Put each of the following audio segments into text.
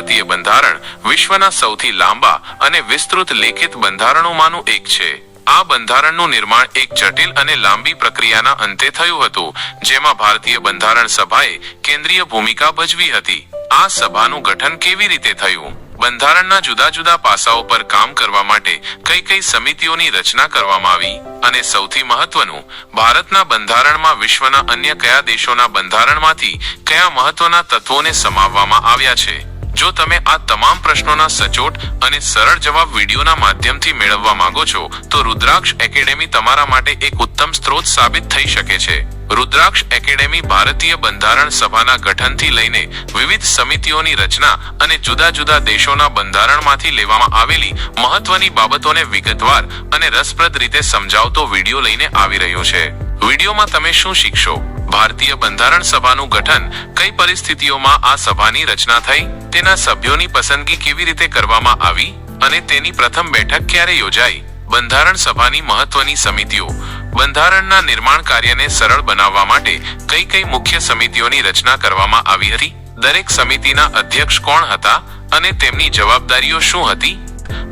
ભારતીય બંધારણ વિશ્વના સૌથી લાંબા અને વિસ્તૃત લેખિત બંધારણોમાંનું એક છે. આ બંધારણનું નિર્માણ એક જટિલ અને લાંબી પ્રક્રિયાના અંતે થયું હતું, જેમાં ભારતીય બંધારણ સભાએ કેન્દ્રીય ભૂમિકા ભજવી હતી. આ સભાનું ગઠન કેવી રીતે થયું? બંધારણના જુદા જુદા પાસાઓ પર કામ કરવા માટે કઈ કઈ સમિતિઓની રચના કરવામાં આવી? અને સૌથી મહત્વનું, ભારતના બંધારણમાં વિશ્વના અન્ય કયા દેશોના બંધારણમાંથી કયા મહત્વના તત્વોને સમાવવામાં આવ્યા છે? જો તમે આ તમામ પ્રશ્નોના સચોટ અને સરળ જવાબ વિડીયોના માધ્યમથી મેળવવા માંગો છો, તો રુદ્રાક્ષ એકેડેમી તમારા માટે એક ઉત્તમ સ્ત્રોત સાબિત થઈ શકે છે. રુદ્રાક્ષ એકેડેમી ભારતીય બંધારણ સભાના ગઠનથી લઈને વિવિધ સમિતિઓની રચના અને જુદા જુદા દેશોના બંધારણમાંથી લેવામાં આવેલી મહત્વની બાબતોને વિગતવાર અને રસપ્રદ રીતે સમજાવતો વીડિયો લઈને આવી રહ્યો છે. વિડીયોમાં તમે શું શીખશો? ભારતીય બંધારણ સભાનું ગઠન કઈ પરિસ્થિતિઓમાં આ સભાની રચના થઈ, તેના સભ્યોની પસંદગી કેવી રીતે કરવામાં આવી અને તેની પ્રથમ બેઠક ક્યારે યોજાઈ, બંધારણ સભાની મહત્વની સમિતિઓ, બંધારણના નિર્માણ કાર્યને સરળ બનાવવા માટે કઈ કઈ મુખ્ય સમિતિઓની રચના કરવામાં આવી હતી, દરેક સમિતિના અધ્યક્ષ કોણ હતા અને તેમની જવાબદારીઓ શું હતી,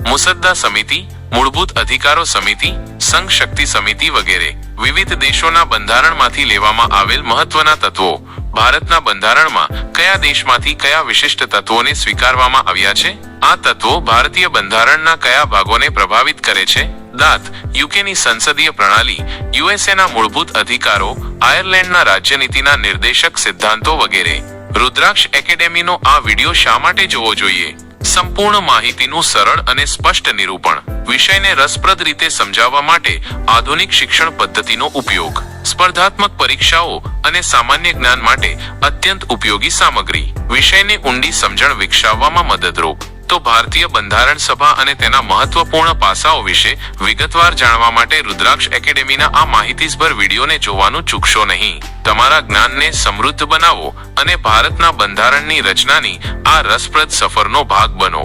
મુસદ્દા સમિતિ, મૂળભૂત અધિકારો સમિતિ, સંઘ શક્તિ સમિતિ વગેરે. વિવિધ દેશોના બંધારણમાંથી લેવામાં આવેલ મહત્વના તત્વો. ભારતના બંધારણમાં કયા દેશમાંથી કયા વિશિષ્ટ તત્વોને સ્વીકારવામાં આવ્યા છે? આ તત્વો ભારતીય બંધારણના કયા ભાગોને પ્રભાવિત કરે છે? દાંત, યુકેની સંસદીય પ્રણાલી, યુએસએના મૂળભૂત અધિકારો, આયર્લેન્ડના રાજ્યનીતિના નિર્દેશક સિદ્ધાંતો વગેરે. રુદ્રાક્ષ એકેડેમીનો આ વિડિયો શા માટે જોવો જોઈએ? સંપૂર્ણ માહિતીનું સરળ અને સ્પષ્ટ નિરૂપણ. વિષયને રસપ્રદ રીતે સમજાવવા માટે આધુનિક શિક્ષણ પદ્ધતિનો ઉપયોગ, સ્પર્ધાત્મક પરીક્ષાઓ અને સામાન્ય જ્ઞાન માટે અત્યંત ઉપયોગી સામગ્રી. વિષયને ઊંડી સમજણ વિકસાવવામાં મદદરૂપ. તો ભારતીય બંધારણ સભા અને તેના મહત્વપૂર્ણ પાસાઓ વિશે વિગતવાર જાણવા માટે રુદ્રાક્ષ એકેડેમીના આ માહિતીસભર વિડીયોને જોવાનું ચૂકશો નહીં. તમારા જ્ઞાનને સમૃદ્ધ બનાવો અને ભારતના બંધારણની રચનાની આ રસપ્રદ સફરનો ભાગ બનો.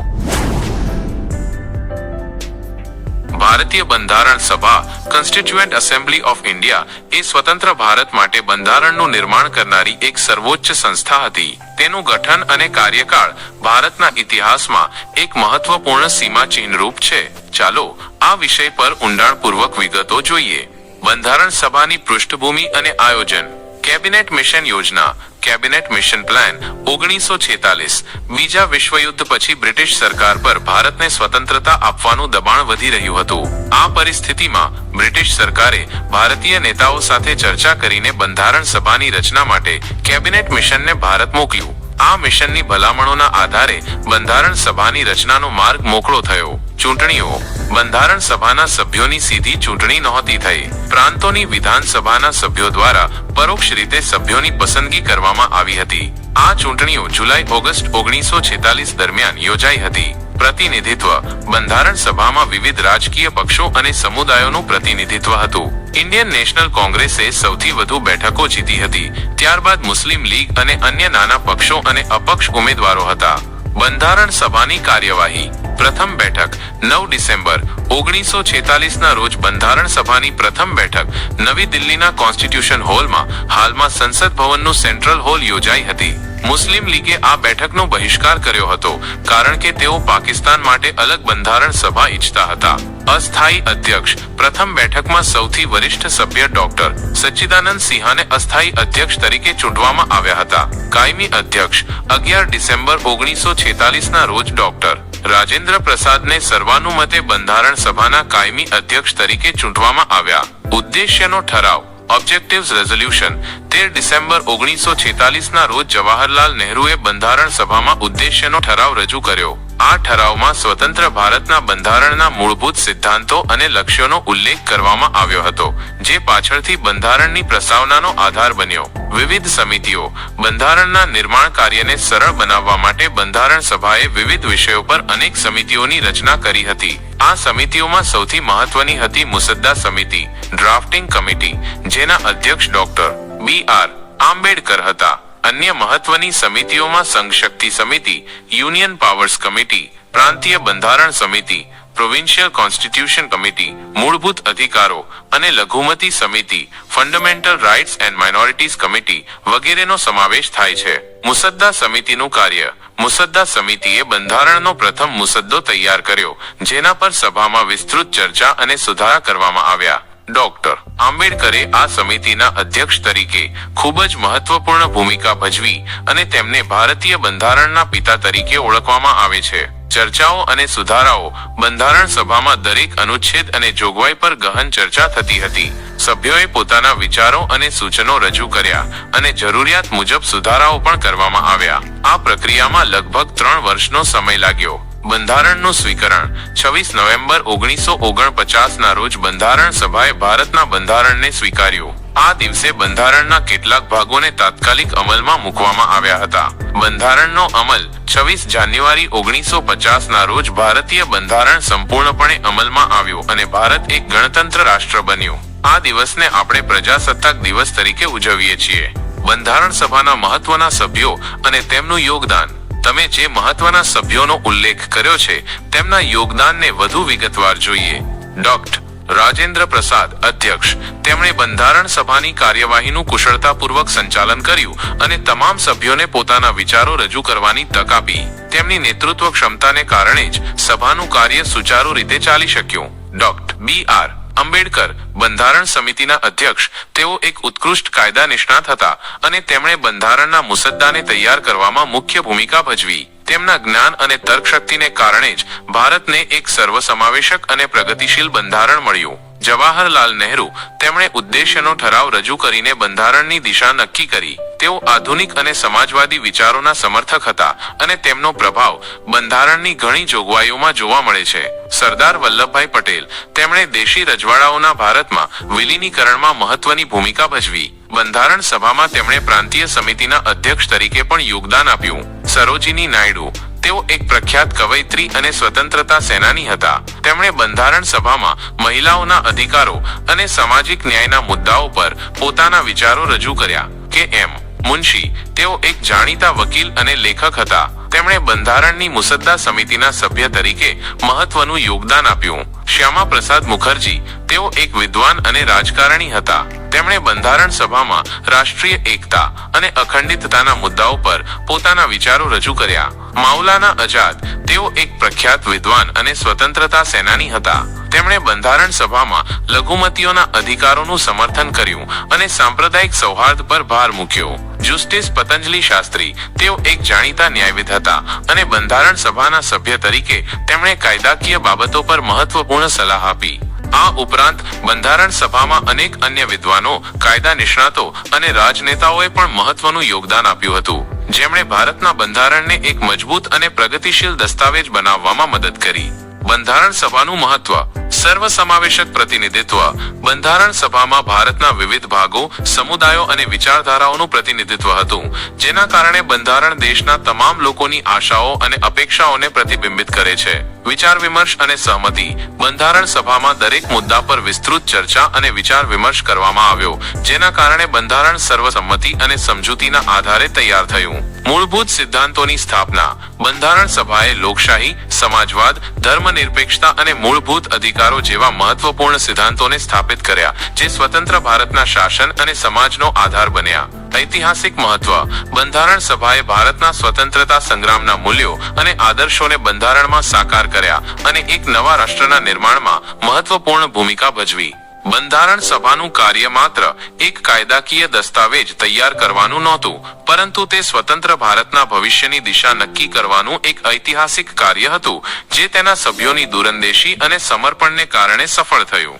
ભારતીય બંધારણ સભા કોન્સ્ટિટ્યુએન્ટ એસેમ્બલી ઓફ ઇન્ડિયા એ સ્વતંત્ર ભારત માટે બંધારણનું નિર્માણ કરનારી એક સર્વોચ્ચ સંસ્થા હતી. તેનું ગઠન અને કાર્યકાળ ભારતના ઇતિહાસમાં એક મહત્વપૂર્ણ સીમાચિહ્નરૂપ છે. ચાલો, આ વિષય પર ઊંડાણપૂર્વક વિગતો જોઈએ. બંધારણ સભાની પૃષ્ઠભૂમિ અને આયોજન. કેબિનેટ મિશન યોજના, કેબિનેટ મિશન પ્લાન ઓગણીસો છેતાલીસ. બીજા વિશ્વયુદ્ધ પછી બ્રિટિશ સરકાર પર ભારતને સ્વતંત્રતા આપવાનું દબાણ વધી રહ્યું હતું. આ પરિસ્થિતિમાં બ્રિટિશ સરકારે ભારતીય નેતાઓ સાથે ચર્ચા કરીને બંધારણ સભાની રચના માટે કેબિનેટ મિશનને ભારત મોકલ્યું. આ મિશનની ભલામણોના આધારે બંધારણ સભાની રચનાનો માર્ગ મોકળો થયો. ચૂંટણીઓ બંધારણ સભાના સભ્યોની સીધી ચૂંટણી નહોતી થઈ. પ્રાંતોની વિધાનસભાના સભ્યો દ્વારા પરોક્ષ રીતે સભ્યોની પસંદગી કરવામાં આવી હતી. આ ચૂંટણીઓ જુલાઈ, ઓગસ્ટ ઓગણીસો છેતાલીસ દરમિયાન યોજાઈ હતી. પ્રતિનિધિત્વ બંધારણ સભામાં વિવિધ રાજકીય પક્ષો અને સમુદાયોનું પ્રતિનિધિત્વ હતું. ઇન્ડિયન નેશનલ કોંગ્રેસે સૌથી વધુ બેઠકો જીતી હતી. ત્યારબાદ મુસ્લિમ લીગ અને અન્ય નાના પક્ષો અને અપક્ષ ઉમેદવારો હતા. બંધારણ સભાની કાર્યવાહી પ્રથમ બેઠક, નવ ડિસેમ્બર, ઓગણીસો છેતાલીસ ના રોજ બંધારણ સભાની પ્રથમ બેઠક, નવી દિલ્હીના કોન્સ્ટિટ્યુશન હોલમાં હાલમાં સંસદ ભવનનું સેન્ટ્રલ હોલ યોજાઈ હતી. મુસ્લિમ લીગે આ બેઠકનો બહિષ્કાર કર્યો હતો, કારણ કે તેઓ પાકિસ્તાન માટે અલગ બંધારણ સભા ઈચ્છતા હતા. અસ્થાયી અધ્યક્ષ, પ્રથમ બેઠકમાં સૌથી વરિષ્ઠ સભ્ય ડોક્ટર સચ્ચિદાનંદ સિંહાને અસ્થાયી અધ્યક્ષ તરીકે ચૂંટવામાં આવ્યા હતા. કાયમી અધ્યક્ષ, અગિયાર ડિસેમ્બર, ઓગણીસો છેતાલીસના રોજ ડોક્ટર રાજેન્દ્ર પ્રસાદને સર્વાનુમતે બંધારણ સભાના કાયમી અધ્યક્ષ તરીકે ચૂંટવામાં આવ્યા. ઉદ્દેશ્યનો ઠરાવ. ઓબ્જેક્ટિવ્સ રેઝોલ્યુશન તેર ડિસેમ્બર ઓગણીસો છેતાલીસ ના રોજ જવાહરલાલ નહેરુએ બંધારણ સભામાં ઉદ્દેશ્યનો ઠરાવ રજૂ કર્યો. આ ઠરાવમાં સ્વતંત્ર ભારતના બંધારણના મૂળભૂત સિદ્ધાંતો અને લક્ષ્યોનો ઉલ્લેખ કરવામાં આવ્યો હતો, જે પાછળથી બંધારણની પ્રસ્તાવનાનો આધાર બન્યો. વિવિધ સમિતિઓ બંધારણના નિર્માણ કાર્યને સરળ બનાવવા માટે બંધારણ સભાએ વિવિધ વિષયો પર અનેક સમિતિઓની રચના કરી હતી. આ સમિતિઓમાં સૌથી મહત્વની હતી મુસદ્દા સમિતિ, ડ્રાફ્ટિંગ કમિટી, જેના અધ્યક્ષ ડોક્ટર બી આર આંબેડકર હતા. અન્ય મહત્વની સમિતિઓમાં સંઘશક્તિ સમિતિ, યુનિયન પાવર્સ કમિટી, પ્રાંતીય બંધારણ સમિતિ, પ્રોવિન્શિયલ કોન્સ્ટિટ્યુશન કમિટી, મૂળભૂત અધિકારો અને લઘુમતી સમિતિ, fundamental rights and minorities committee વગેરેનો સમાવેશ થાય છે. મુસદ્દા સમિતિનું કાર્ય, મુસદ્દા સમિતિએ બંધારણનો પ્રથમ મુસદ્દો તૈયાર કર્યો, જેના પર સભામાં વિસ્તૃત ચર્ચા અને સુધારા કરવામાં આવ્યા. ડોક્ટર આંબેડકરે આ સમિતિના અધ્યક્ષ તરીકે ખૂબ જ મહત્વપૂર્ણ ભૂમિકા ભજવી અને તેમને ભારતીય બંધારણના પિતા તરીકે ઓળખવામાં આવે છે. ચર્ચાઓ અને સુધારાઓ બંધારણ સભામાં દરેક અનુચ્છેદ અને જોગવાઈ પર ગહન ચર્ચા થતી હતી. સભ્યોએ પોતાના વિચારો અને સૂચનો રજૂ કર્યા અને જરૂરિયાત મુજબ સુધારાઓ પણ કરવામાં આવ્યા. આ પ્રક્રિયામાં લગભગ ત્રણ વર્ષનો સમય લાગ્યો. બંધારણનું સ્વીકરણ. છવ્વીસ નવેમ્બર ઓગણીસો ઓગણપચાસ ના રોજ બંધારણ સભાએ ભારતના બંધારણને સ્વીકાર્યું. આ દિવસે બંધારણના કેટલાક ભાગોને તાત્કાલિક અમલમાં મૂકવામાં આવ્યા હતા. બંધારણનો અમલ છવ્વીસ જાન્યુઆરી ઓગણીસો પચાસ ના રોજ ભારતીય બંધારણ સંપૂર્ણપણે અમલમાં આવ્યું અને ભારત એક ગણતંત્ર રાષ્ટ્ર બન્યું. આ દિવસને આપણે પ્રજાસત્તાક દિવસ તરીકે ઉજવીએ છીએ. બંધારણ સભાના મહત્વના સભ્યો અને તેમનું યોગદાન તમે જે મહત્વના સભ્યોનો ઉલ્લેખ કર્યો છે, તેમના યોગદાનને વધુ વિગતવાર જોઈએ. ડોક્ટર રાજેન્દ્ર પ્રસાદ અધ્યક્ષ, તેમણે બંધારણ સભાની કાર્યવાહીનું કુશળતાપૂર્વક સંચાલન કર્યું અને તમામ સભ્યોને પોતાના વિચારો રજૂ કરવાની તક આપી. તેમની નેતૃત્વ ક્ષમતાને કારણે જ સભાનું કાર્ય સુચારુ રીતે ચાલી શક્યું. ડોક્ટર બી આર આંબેડકર બંધારણ સમિતિના અધ્યક્ષ. તેઓ એક ઉત્કૃષ્ટ કાયદા નિષ્ણાત હતા અને તેમણે બંધારણના મુસદ્દાને તૈયાર કરવામાં મુખ્ય ભૂમિકા ભજવી. તેમના જ્ઞાન અને તર્કશક્તિને કારણે જ ભારતને એક સર્વસમાવેશક અને પ્રગતિશીલ બંધારણ મળ્યું. જવાહરલાલ નહેરુ તેમણે ઉદ્દેશ્યનો ઠરાવ રજૂ કરીને બંધારણની દિશા નક્કી કરી. તેઓ આધુનિક અને સમાજવાદી વિચારોના સમર્થક હતા અને તેમનો પ્રભાવ બંધારણની ઘણી જોગવાઈઓમાં જોવા મળે છે. સરદાર વલ્લભભાઈ પટેલ તેમણે દેશી રજવાડાઓના ભારતમાં વિલીનીકરણમાં મહત્વની ભૂમિકા ભજવી. બંધારણ સભામાં તેમણે પ્રાંતીય સમિતિના અધ્યક્ષ તરીકે પણ યોગદાન આપ્યું. સરોજિની નાયડુ તેઓ એક પ્રખ્યાત કવયત્રી અને સ્વતંત્રતા સેનાની હતા. તેમણે બંધારણ સભામાં મહિલાઓના અધિકારો અને સામાજિક ન્યાયના મુદ્દાઓ પર પોતાના વિચારો રજૂ કર્યા કે એમ મુનશી તેઓ એક જાણીતા વકીલ અને લેખક હતા. તેમણે બંધારણની મુસદ્દા સમિતિના સભ્ય તરીકે મહત્વનું યોગદાન આપ્યું. શ્યામા પ્રસાદ મુખર્જી, તેઓ એક વિદ્વાન અને રાજકારણી હતા. તેમણે બંધારણ સભામાં રાષ્ટ્રીય એકતા અને અખંડિતતાના મુદ્દાઓ પર પોતાના વિચારો રજૂ કર્યા. માઉલાના આઝાદ તેઓ એક પ્રખ્યાત વિદ્વાન અને સ્વતંત્રતા સેનાની હતા. તેમણે બંધારણ સભામાં લઘુમતીઓના અધિકારોનું સમર્થન કર્યું અને સાંપ્રદાયિક સૌહાર્દ પર ભાર મૂક્યો. જુસ્ટિસ પતંજલિ શાસ્ત્રી તેઓ એક જાણીતા ન્યાયવિદ હતા અને બંધારણ સભાના સભ્ય તરીકે તેમણે કાયદાકીય બાબતો પર મહત્વપૂર્ણ સલાહ આપી. આ ઉપરાંત બંધારણ સભામાં અનેક અન્ય વિદ્વાનો, કાયદા નિષ્ણાતો અને રાજનેતાઓએ પણ મહત્વનું યોગદાન આપ્યું હતું. જેમણે ભારતના બંધારણને એક મજબૂત અને પ્રગતિશીલ દસ્તાવેજ બનાવવામાં મદદ કરી. બંધારણ સભાનું મહત્વ, સર્વસમાવેશક પ્રતિનિધિત્વ. બંધારણ સભામાં ભારતના વિવિધ ભાગો, સમુદાયો અને વિચારધારાઓનું પ્રતિનિધિત્વ હતું, જેના કારણે બંધારણ દેશના તમામ લોકોની આશાઓ અને અપેક્ષાઓને પ્રતિબિંબિત કરે છે. વિચાર વિમર્શ અને સહમતિ. બંધારણ સભામાં દરેક મુદ્દા પર વિસ્તૃત ચર્ચા અને વિચાર વિમર્શ કરવામાં આવ્યો, જેના કારણે બંધારણ સર્વસંમતિ અને સમજૂતીના આધારે તૈયાર થયું. મૂળભૂત સિદ્ધાંતોની સ્થાપના. બંધારણ સભાએ લોકશાહી, સમાજવાદ, ધર્મનિરપેક્ષતા અને મૂળભૂત અધિકારો જેવા મહત્વપૂર્ણ સિદ્ધાંતોને સ્થાપિત કર્યા, જે સ્વતંત્ર ભારતના શાસન અને સમાજનો આધાર બન્યા. ઐતિહાસિક મહત્વ. બંધારણ સભાએ ભારતના સ્વતંત્રતા સંગ્રામના મૂલ્યો અને આદર્શોને બંધારણમાં સાકાર કર્યા અને એક નવા રાષ્ટ્રના નિર્માણમાં મહત્વપૂર્ણ ભૂમિકા ભજવી. બંધારણ સભાનું કાર્ય માત્ર એક કાયદાકીય દસ્તાવેજ તૈયાર કરવાનું નહોતું, પરંતુ તે સ્વતંત્ર ભારતના ભવિષ્યની દિશા નક્કી કરવાનું એક ઐતિહાસિક કાર્ય હતું, જે તેના સભ્યોની દૂરંદેશી અને સમર્પણને કારણે સફળ થયું.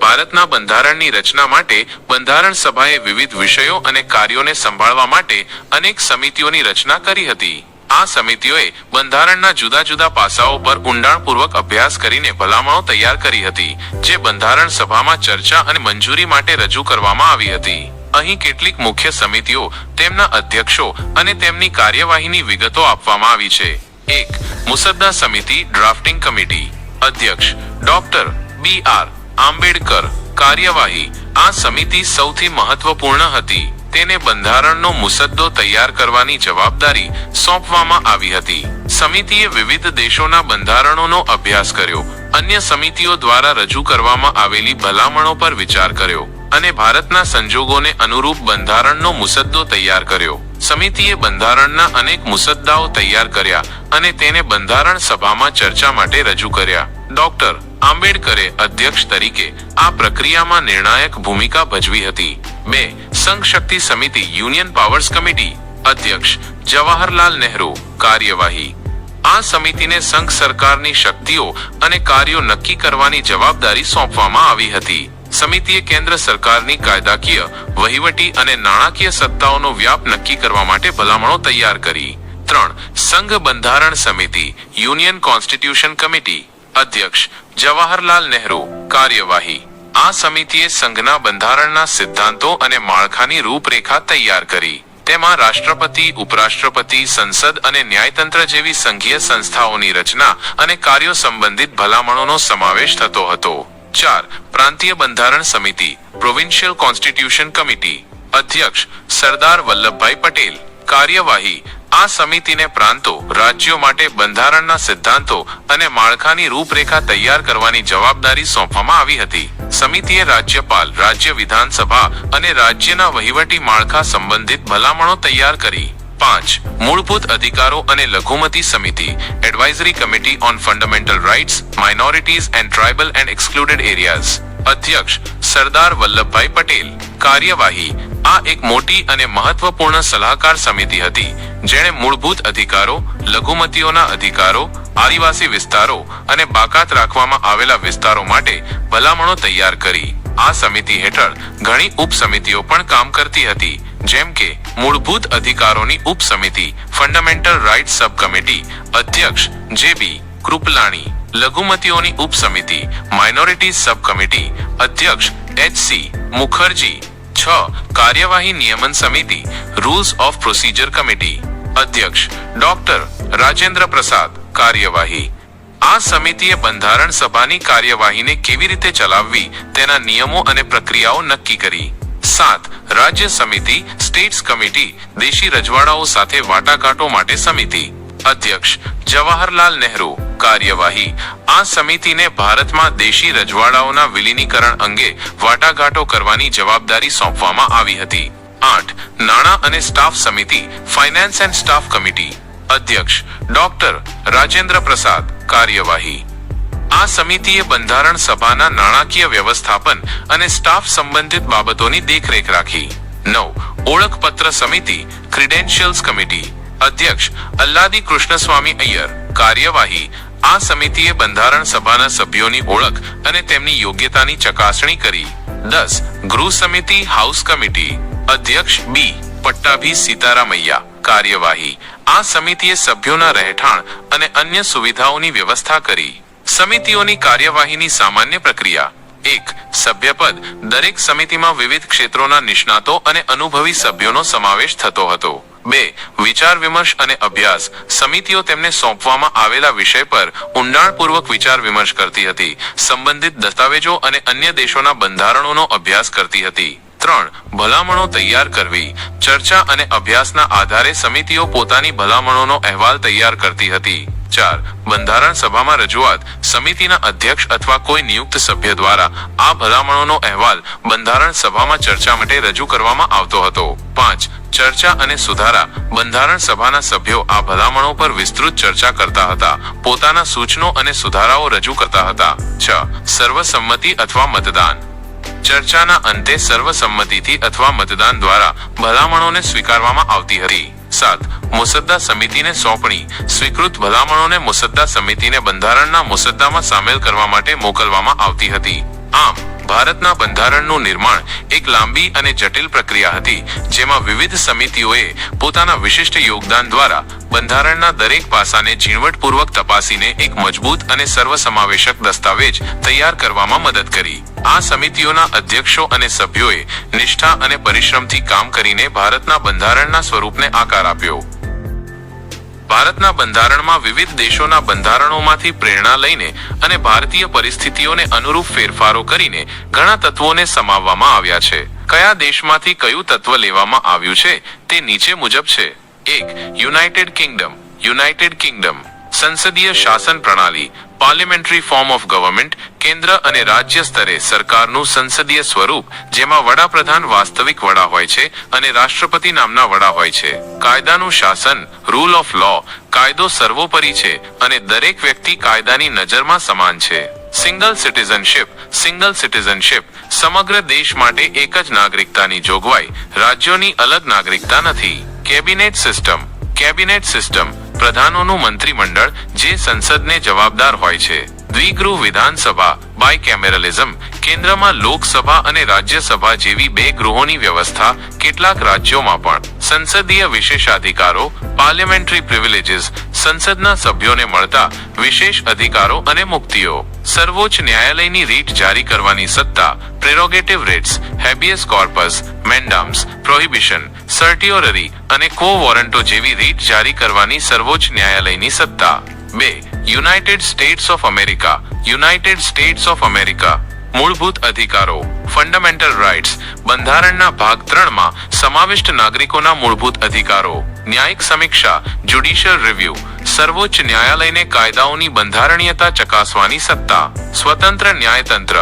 ભારતના બંધારણની રચના માટે બંધારણ સભાએ વિવિધ વિષયો અને કાર્યોને સંભાળવા માટે અનેક સમિતિઓની રચના કરી હતી. આ સમિતિઓએ બંધારણના જુદા જુદા પાસાઓ પર ઊંડાણપૂર્વક અભ્યાસ કરીને ભલામણો તૈયાર કરી હતી, જે બંધારણ સભામાં ચર્ચા અને મંજૂરી માટે રજૂ કરવામાં આવી હતી. અહીં કેટલીક મુખ્ય સમિતિઓ, તેમના અધ્યક્ષો અને તેમની કાર્યવાહીની વિગતો આપવામાં આવી છે. એક, મુસદ્દા સમિતિ ડ્રાફ્ટિંગ કમિટી. અધ્યક્ષ, ડોક્ટર બી આર આંબેડકર. કાર્યવાહી, આ સમિતિ સૌથી મહત્વપૂર્ણ હતી. તેને બંધારણનો મુસદ્દો તૈયાર કરવાની જવાબદારી સોંપવામાં આવી હતી. સમિતિએ વિવિધ દેશોના બંધારણોનો અભ્યાસ કર્યો. અન્ય સમિતિઓ દ્વારા રજૂ કરવામાં આવેલી ભલામણો પર વિચાર કર્યો અને ભારતના સંજોગોને અનુરૂપ બંધારણનો મુસદ્દો તૈયાર કર્યો. સમિતિએ બંધારણના અનેક મુસદ્દાઓ તૈયાર કર્યા અને તેને બંધારણ સભામાં ચર્ચા માટે રજૂ કર્યા. ડોક્ટર આંબેડકરે અધ્યક્ષ તરીકે આ પ્રક્રિયામાં નિર્ણાયક ભૂમિકા ભજવી હતી. બે સંઘ શક્તિ સમિતિ યુનિયન પાવર્સ કમિટી અધ્યક્ષ જવાહરલાલ નહેરુ કાર્યવાહી. આ સમિતિને સંઘ સરકારની શક્તિઓ અને કાર્યો નક્કી કરવાની જવાબદારી સોંપવામાં આવી હતી. સમિતિએ કેન્દ્ર સરકારની કાયદાકીય, વહીવટી અને નાણાકીય સત્તાઓનો વ્યાપ નક્કી કરવા માટે ભલામણો તૈયાર કરી. ત્રણ, સંઘ બંધારણ સમિતિ, યુનિયન કોન્સ્ટિટ્યુશન કમિટી, અધ્યક્ષ જવાહરલાલ નહેરુ, કાર્યવાહી. આ સમિતિએ સંઘના બંધારણના સિદ્ધાંતો અને માળખાની રૂપરેખા તૈયાર કરી. તેમાં રાષ્ટ્રપતિ, ઉપરાષ્ટ્રપતિ, સંસદ અને ન્યાયતંત્ર જેવી સંઘીય સંસ્થાઓની રચના અને કાર્યો સંબંધિત ભલામણોનો સમાવેશ થતો હતો. ચાર, પ્રાંતીય બંધારણ સમિતિ, પ્રોવિન્શિયલ કોન્સ્ટિટ્યુશન કમિટી. અધ્યક્ષ, સરદાર વલ્લભભાઈ પટેલ. કાર્યવાહી આ સમિતિને પ્રાંતો, રાજ્યો માટે બંધારણના સિદ્ધાંતો અને માળખાની રૂપરેખા તૈયાર કરવાની જવાબદારી સોંપવામાં આવી હતી. સમિતિએ રાજ્યપાલ, રાજ્ય વિધાનસભા અને રાજ્યના વહીવટી માળખા સંબંધિત ભલામણો તૈયાર કરી. પાંચ, મૂળભૂત અધિકારો અને લઘુમતી સમિતિ, advisory committee on fundamental rights, minorities and tribal and excluded areas. અધ્યક્ષ, સરદાર વલ્લભભાઈ પટેલ. કાર્યવાહી આ એક મોટી અને મહત્વપૂર્ણ સલાહકાર સમિતિ હતી, જેણે મૂળભૂત અધિકારો, લઘુમતીઓના અધિકારો, આદિવાસી વિસ્તારો અને બાકાત રાખવામાં આવેલા વિસ્તારો માટે ભલામણો તૈયાર કરી. આ સમિતિ હેઠળ ઘણી ઉપસમિતિઓ પણ કામ કરતી હતી, જેમ કે મૂળભૂત અધિકારોની ઉપસમિતિ, ફંડામેન્ટલ રાઇટ્સ સબ કમિટી અધ્યક્ષ જેબી કૃપલાણી, લઘુમતીઓની ઉપસમિતિ માઇનોરિટી સબ કમિટી અધ્યક્ષ એચસી મુખર્જી છ, કાર્યવાહી નિયમન સમિતિ રૂલ્સ ઓફ પ્રોસિજર કમિટી અધ્યક્ષ, ડોક્ટર રાજેન્દ્ર પ્રસાદ, કાર્યવાહી. આ સમિતિએ બંધારણ સભાની કાર્યવાહીને કેવી રીતે ચલાવવી, તેના નિયમો અને પ્રક્રિયાઓ નક્કી કરી. સાત, રાજ્ય સમિતિ સ્ટેટ્સ કમિટી દેશી રજવાડાઓ સાથે વાટાઘાટો માટે સમિતિ. અધ્યક્ષ જવાહરલાલ નહેરુ કાર્યવાહી. આ સમિતિને ભારતમાં દેશી રજવાડાઓના વિલીનીકરણ અંગે વાટાઘાટો કરવાની જવાબદારી સોંપવામાં આવી હતી. આઠ, નાણાં અને સ્ટાફ સમિતિ, ફાઇનાન્સ એન્ડ સ્ટાફ કમિટી. અધ્યક્ષ, ડોક્ટર રાજેન્દ્ર પ્રસાદ કાર્યવાહી. આ સમિતિએ બંધારણ સભાના નાણાકીય વ્યવસ્થાપન અને સ્ટાફ સંબંધિત બાબતોની દેખરેખ રાખી. નવ, ઓળખપત્ર સમિતિ, ક્રિડેન્શિયલ્સ કમિટી. અધ્યક્ષ અલ્લાદી કૃષ્ણસ્વામી અય્યર, કાર્યવાહી, આ સમિતિએ બંધારણ સભાના સભ્યોની ઓળખ અને તેમની યોગ્યતાની ચકાસણી કરી. દસ, ગૃહ સમિતિ, હાઉસ કમિટી. અધ્યક્ષ બી, પટ્ટાભી સીતારામૈયા, કાર્યવાહી. આ સમિતિએ સભ્યોના રહેઠાણ અને અન્ય સુવિધાઓની વ્યવસ્થા કરી. સમિતિઓની કાર્યવાહીની સામાન્ય પ્રક્રિયા. એક, સભ્યપદ. દરેક સમિતિમાં વિવિધ ક્ષેત્રોના નિષ્ણાતો અને અનુભવી સભ્યોનો સમાવેશ થતો હતો. બે, વિચાર વિમર્શ અને અભ્યાસ. સમિતિઓ તેમને સોંપવામાં આવેલા વિષય પર ઊંડાણપૂર્વક વિચાર વિમર્શ કરતી હતી. સંબંધિત દસ્તાવેજો અને અન્ય દેશોના બંધારણોનો અભ્યાસ કરતી હતી. ત્રણ, ભલામણો તૈયાર કરવી. ચર્ચા અને અભ્યાસના આધારે સમિતિઓ પોતાની ભલામણોનો અહેવાલ તૈયાર કરતી હતી. ચાર, બંધારણ સભામાં રજૂઆત. સમિતિના અધ્યક્ષ અથવા કોઈ નિયુક્ત સભ્ય દ્વારા આ ભલામણોનો અહેવાલ બંધારણ સભામાં ચર્ચા માટે રજૂ કરવામાં આવતો હતો. પાંચ ચર્ચા અને સુધારા બંધારણ સભાના સભ્યો આ ભલામણો પર વિસ્તૃત ચર્ચા કરતા હતા. પોતાના સૂચનો અને સુધારાઓ રજૂ કરતા હતા. છ. સર્વસંમતિ અથવા મતદાન. ચર્ચાના અંતે સર્વસંમતિથી અથવા મતદાન દ્વારા ભલામણોને સ્વીકારવામાં આવતી હતી. સાત. મુસદ્દા સમિતિને સોંપણી. સ્વીકૃત ભલામણોને મુસદ્દા સમિતિને બંધારણના મુસદ્દામાં સામેલ કરવા માટે મોકલવામાં આવતી હતી. આમ ભારતના બંધારણનું નિર્માણ એક લાંબી અને જટિલ પ્રક્રિયા હતી, જેમાં વિવિધ સમિતિઓએ પોતાના વિશિષ્ટ યોગદાન દ્વારા બંધારણના દરેક પાસાને ઝીણવટપૂર્વક તપાસીને એક મજબૂત અને સર્વસમાવેશક દસ્તાવેજ તૈયાર કરવામાં મદદ કરી. આ સમિતિઓના અધ્યક્ષો અને સભ્યોએ નિષ્ઠા અને પરિશ્રમથી કામ કરીને ભારતના બંધારણના સ્વરૂપને આકાર આપ્યો. ભારતના બંધારણમાં વિવિધ દેશોના બંધારણોમાંથી પ્રેરણા લઈને અને ભારતીય પરિસ્થિતિઓને અનુરૂપ ફેરફારો કરીને ઘણા તત્વોને સમાવવામાં આવ્યા છે. કયા દેશમાંથી કયું તત્વ લેવામાં આવ્યું છે તે નીચે મુજબ છે. એક, યુનાઇટેડ કિંગડમ. યુનાઇટેડ કિંગડમ સંસદીય શાસન પ્રણાલી. પાર્લિમેન્ટરી ફોર્મ ઓફ ગવર્મેન્ટ કેન્દ્ર અને રાજ્ય સ્તરે સરકારનું સંસદીય સ્વરૂપ જેમાં વડાપ્રધાન વાસ્તવિક વડા હોય છે અને રાષ્ટ્રપતિ નામના વડા હોય છે કાયદાનું શાસન રૂલ ઓફ લો કાયદો સર્વોપરી છે અને દરેક વ્યક્તિ કાયદાની નજરમાં સમાન છે સિંગલ સિટીઝનશિપ સિંગલ સિટીઝનશિપ સમગ્ર દેશ માટે એક જ નાગરિકતાની જોગવાઈ રાજ્યોની અલગ નાગરિકતા નથી કેબિનેટ સિસ્ટમ કેબિનેટ સિસ્ટમ પ્રધાનોનું મંત્રીમંડળ જે સંસદને જવાબદાર હોય છે. દ્વિગૃહ વિધાનસભા, બાયકેમેરલિઝમ, કેન્દ્રમાં લોકસભા અને રાજ્યસભા જેવી બે ગૃહોની વ્યવસ્થા કેટલાક રાજ્યોમાં પણ. સંસદીય વિશેષાધિકારો પાર્લિમેન્ટરી પ્રિવિલેજીસ, સંસદના સભ્યોને મળતા વિશેષ અધિકારો અને મુક્તિઓ. સર્વોચ્ચ ન્યાયાલયની રીટ જારી કરવાની સત્તા prerogative writs habeas corpus mandamus prohibition certiorari અને કો વોરંટો જેવી રીટ જારી કરવાની સર્વોચ્ચ ન્યાયાલયની સત્તા. બે, United States of America, United States of America. મૂળભૂત અધિકારો, ફંડામેન્ટલ રાઇટ્સ, બંધારણના ભાગ ત્રણમાં સમાવિષ્ટ નાગરિકોના મૂળભૂત અધિકારો. ન્યાયિક સમીક્ષા જ્યુડિશિયલ રિવ્યુ સર્વોચ્ચ ન્યાયાલયને કાયદાઓની બંધારણીયતા ચકાસવાની સત્તા, સ્વતંત્ર ન્યાયતંત્ર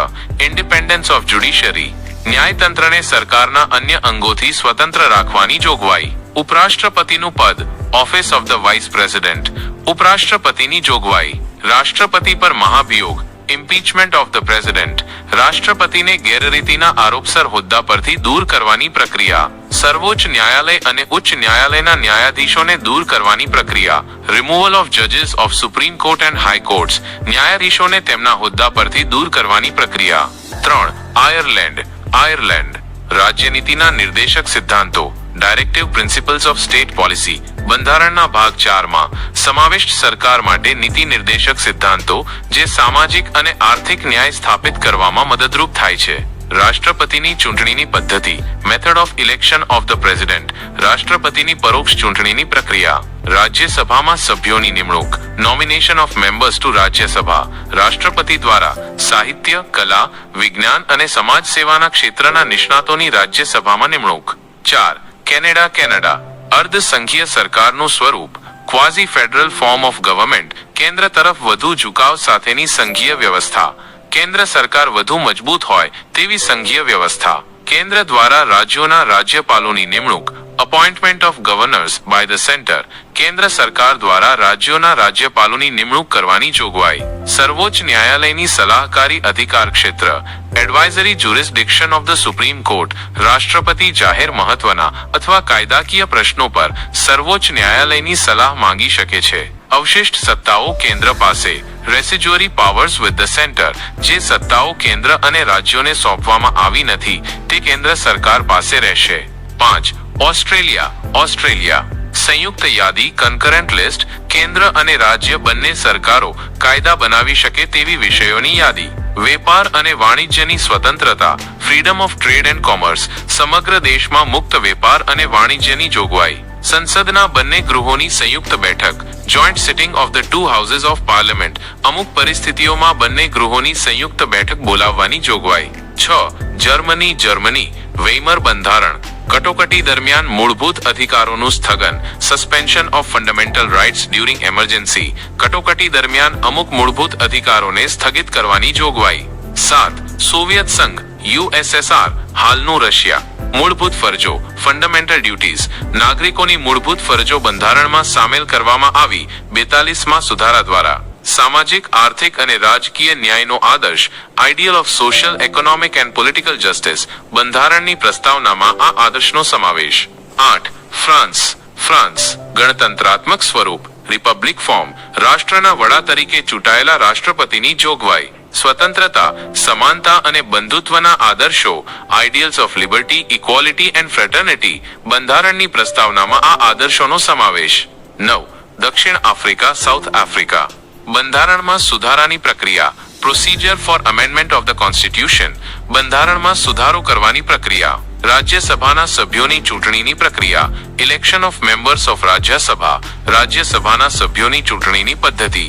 ઇન્ડિપેન્ડન્સ ઓફ જ્યુડિશિયરી ન્યાયતંત્રને સરકારના અન્ય અંગોથી સ્વતંત્ર રાખવાની જોગવાઈ, ઉપરાષ્ટ્રપતિનું પદ office of the vice president ઉપરાષ્ટ્રપતિની જોગવાઈ, રાષ્ટ્રપતિ પર મહાભિયોગ ઇમ્પીચમેન્ટ ઓફ ધ પ્રેસિડેન્ટ રાષ્ટ્રપતિને ગેરરીતિના આરોપસર હોદ્દા પરથી દૂર કરવાની પ્રક્રિયા. સર્વોચ્ચ ન્યાયાલય અને ઉચ્ચ ન્યાયાલયના ન્યાયાધીશોને દૂર કરવાની પ્રક્રિયા. Removal of જજીસ of supreme court and high courts ન્યાયાધીશોને તેમના હોદ્દા પરથી દૂર કરવાની પ્રક્રિયા. ત્રણ આયર્લેન્ડ આયર્લેન્ડ રાજ્યનીતિના નિર્દેશક સિદ્ધાંતો. Directive principles of state policy બંધારણના ભાગ ચારમાં, સમાવિષ્ટ સરકાર માટે નીતિ નિર્દેશક સિદ્ધાંતો જે સામાજિક અને આર્થિક ન્યાય સ્થાપિત કરવામાં મદદરૂપ થાય છે. રાષ્ટ્રપતિની ચૂંટણીની પદ્ધતિ method of election of the president રાષ્ટ્રપતિની પરોક્ષ ચૂંટણીની પ્રક્રિયા, રાજ્યસભામાં સભ્યોની નિમણૂક nomination of members to Rajya Sabha, રાષ્ટ્રપતિ દ્વારા સાહિત્ય, કલા, વિજ્ઞાન અને સમાજ સેવાના ક્ષેત્રના નિષ્ણાતોની રાજ્યસભામાં નિમણૂક. ચાર કેનેડા કેનેડા. અર્ધ સંઘીય સરકારનું સ્વરૂપ quasi federal form of government, કેન્દ્ર તરફ વધુ ઝુકાવ સાથેની સંઘીય વ્યવસ્થા. કેન્દ્ર સરકાર વધુ મજબૂત હોય તેવી સંઘીય વ્યવસ્થા. કેન્દ્ર દ્વારા રાજ્યોના રાજ્યપાલોની નિમણૂક appointment of governors by the centre કેન્દ્ર સરકાર દ્વારા રાજ્યોના રાજ્યપાલોની નિમણૂક કરવાની જોગવાઈ સર્વોચ્ચ ન્યાયાલયની સલાહકારી અધિકાર ક્ષેત્ર advisory jurisdiction of the supreme court રાષ્ટ્રપતિ જાહેર મહત્વના અથવા કાયદાકીય પ્રશ્નો પર સર્વોચ્ચ ન્યાયાલયની સલાહ માંગી શકે છે અવશિષ્ટ સત્તાઓ કેન્દ્ર પાસે residuary powers with the centre જે સત્તાઓ કેન્દ્ર અને રાજ્યોને સોંપવામાં આવી નથી તે કેન્દ્ર સરકાર પાસે રહેશે પાંચ ઓસ્ટ્રેલિયા ઓસ્ટ્રેલિયા. સંયુક્ત યાદી કન્કરન્ટ લિસ્ટ કેન્દ્ર અને રાજ્ય બંને સરકારો કાયદા બનાવી શકે તેવી વિષયોની યાદી. વેપાર અને વાણિજ્યની સ્વતંત્રતા freedom of trade and commerce સમગ્ર દેશમાં મુક્ત વેપાર અને વાણિજ્યની જોગવાઈ. સંસદના બંને ગૃહોની સંયુક્ત બેઠક joint sitting of the two houses of parliament અમુક પરિસ્થિતિઓમાં બંને ગૃહોની સંયુક્ત બેઠક બોલાવવાની જોગવાઈ. છ, જર્મની જર્મની વેઇમર બંધારણ. કટોકટી દરમિયાન મૂળભૂત અધિકારોનું સ્થગન suspension of fundamental rights during emergency કટોકટી દરમિયાન અમુક મૂળભૂત અધિકારોને સ્થગિત કરવાની જોગવાઈ. સાત, સોવિયત સંઘ, યુએસએસઆર, હાલનું રશિયા. મૂળભૂત ફરજો ફંડામેન્ટલ ડ્યુટીઝ નાગરિકોની મૂળભૂત ફરજો બંધારણમાં સામેલ કરવામાં આવી બેતાલીસમાં સુધારા દ્વારા. સામાજિક, આર્થિક અને રાજકીય ન્યાયનો આદર્શ ideal of social economic and political justice બંધારણની પ્રસ્તાવનામાં આ આદર્શનો સમાવેશ. આઠ ફ્રાન્સ ફ્રાન્સ ગણતંત્રાત્મક સ્વરૂપ રિપબ્લિક ફોર્મ રાષ્ટ્રના વડા તરીકે ચૂંટાયેલા રાષ્ટ્રપતિની જોગવાઈ. સ્વતંત્રતા, સમાનતા અને બંધુત્વના આદર્શો ideals of liberty equality and fraternity બંધારણની પ્રસ્તાવનામાં આ આદર્શોનો સમાવેશ. નવ, દક્ષિણ આફ્રિકા, સાઉથ આફ્રિકા. બંધારણમાં સુધારાની પ્રક્રિયા procedure for amendment of the constitution બંધારણમાં સુધારો કરવાની પ્રક્રિયા, રાજ્યસભાના સભ્યોની ચૂંટણીની પ્રક્રિયા election of members of Rajya Sabha, રાજ્યસભાના સભ્યોની ચૂંટણીની પદ્ધતિ.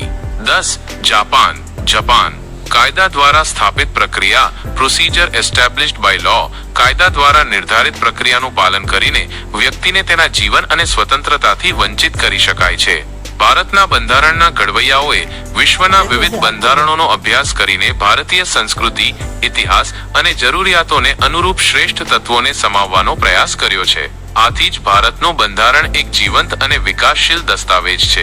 દસ, જાપાન જાપાન. કાયદા દ્વારા સ્થાપિત પ્રક્રિયા પ્રોસીજર એસ્ટેબ્લિશ્ડ બાય લો કાયદા દ્વારા નિર્ધારિત પ્રક્રિયાનું પાલન કરીને વ્યક્તિને તેના જીવન અને સ્વતંત્રતાથી વંચિત કરી શકાય છે. ભારતના બંધારણના ઘડવૈયાઓએ વિશ્વના વિવિધ બંધારણોનો અભ્યાસ કરીને ભારતીય સંસ્કૃતિ ઇતિહાસ અને જરૂરિયાતોને અનુરૂપ શ્રેષ્ઠ તત્વોને સમાવવાનો પ્રયાસ કર્યો છે. આથી જ ભારતનું બંધારણ એક જીવંત અને વિકાસશીલ દસ્તાવેજ છે.